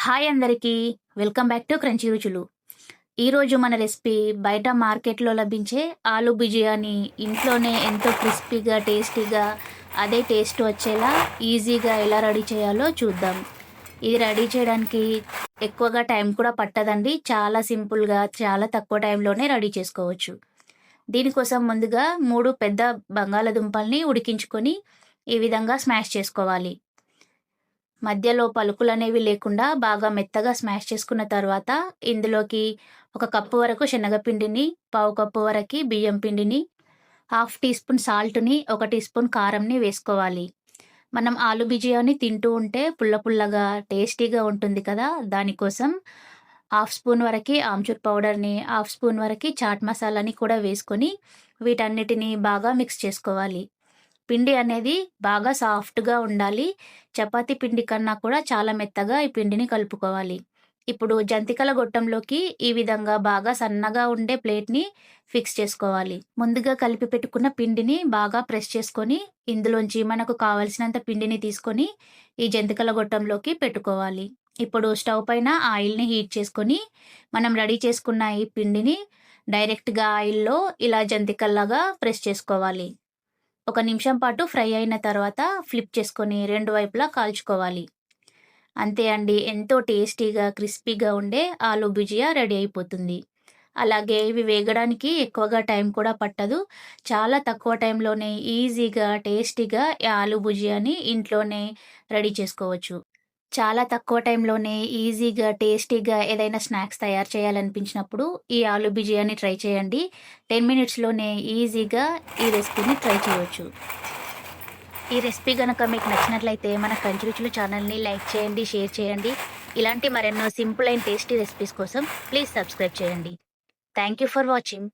Hi అందరికీ. Welcome back to crunchy రుచులు. ఈరోజు మన రెసిపీ బయట మార్కెట్లో లభించే ఆలు బిర్యానీ. ఇంట్లోనే ఎంతో క్రిస్పీగా టేస్టీగా అదే టేస్ట్ వచ్చేలా ఈజీగా ఎలా రెడీ చేయాలో చూద్దాం. ఇది రెడీ చేయడానికి ఎక్కువగా టైం కూడా పట్టదండి. చాలా సింపుల్గా చాలా తక్కువ టైంలోనే రెడీ చేసుకోవచ్చు. దీనికోసం ముందుగా మూడు పెద్ద బంగాళదుంపల్ని ఉడికించుకొని ఈ విధంగా స్మాష్ చేసుకోవాలి. మధ్యలో పలుకులు అనేవి లేకుండా బాగా మెత్తగా స్మాష్ చేసుకున్న తర్వాత ఇందులోకి ఒక కప్పు వరకు శనగపిండిని పావు కప్పు వరకు బియ్యం పిండిని హాఫ్ టీ స్పూన్ సాల్ట్ని ఒక టీ స్పూన్ కారంని వేసుకోవాలి. మనం ఆలు బిజియాని తింటూ ఉంటే పుల్ల పుల్లగా టేస్టీగా ఉంటుంది కదా! దానికోసం హాఫ్ స్పూన్ వరకు ఆమ్చూర్ పౌడర్ని హాఫ్ స్పూన్ వరకు చాట్ మసాలాని కూడా వేసుకొని వీటన్నిటిని బాగా మిక్స్ చేసుకోవాలి. పిండి అనేది బాగా సాఫ్ట్గా ఉండాలి. చపాతి పిండి కన్నా కూడా చాలా మెత్తగా ఈ పిండిని కలుపుకోవాలి. ఇప్పుడు జంతికల గొట్టంలోకి ఈ విధంగా బాగా సన్నగా ఉండే ప్లేట్ని ఫిక్స్ చేసుకోవాలి. ముందుగా కలిపి పెట్టుకున్న పిండిని బాగా ప్రెస్ చేసుకొని ఇందులోంచి మనకు కావలసినంత పిండిని తీసుకొని ఈ జంతికల గొట్టంలోకి పెట్టుకోవాలి. ఇప్పుడు స్టవ్ పైన ఆయిల్ని హీట్ చేసుకొని మనం రెడీ చేసుకున్న ఈ పిండిని డైరెక్ట్గా ఆయిల్లో ఇలా జంతికల్లాగా ప్రెస్ చేసుకోవాలి. ఒక నిమిషం పాటు ఫ్రై అయిన తర్వాత ఫ్లిప్ చేసుకొని రెండు వైపులా కాల్చుకోవాలి. అంతే అండి ఎంతో టేస్టీగా క్రిస్పీగా ఉండే ఆలు భుజియా రెడీ అయిపోతుంది. అలాగే ఇవి వేగడానికి ఎక్కువగా టైం కూడా పట్టదు. చాలా తక్కువ టైంలోనే ఈజీగా టేస్టీగా ఆలు భుజియాని ఇంట్లోనే రెడీ చేసుకోవచ్చు. చాలా తక్కువ టైంలోనే ఈజీగా టేస్టీగా ఏదైనా స్నాక్స్ తయారు చేయాలనిపించినప్పుడు ఈ ఆలు బిజియాని ట్రై చేయండి. టెన్ మినిట్స్లోనే ఈజీగా ఈ రెసిపీని ట్రై చేయవచ్చు ఈ రెసిపీ కనుక మీకు నచ్చినట్లయితే మన కంచి రుచులు ఛానల్ని లైక్ చేయండి షేర్ చేయండి. ఇలాంటి మరెన్నో సింపుల్ అండ్ టేస్టీ రెసిపీస్ కోసం ప్లీజ్ సబ్స్క్రైబ్ చేయండి. Thank you for watching.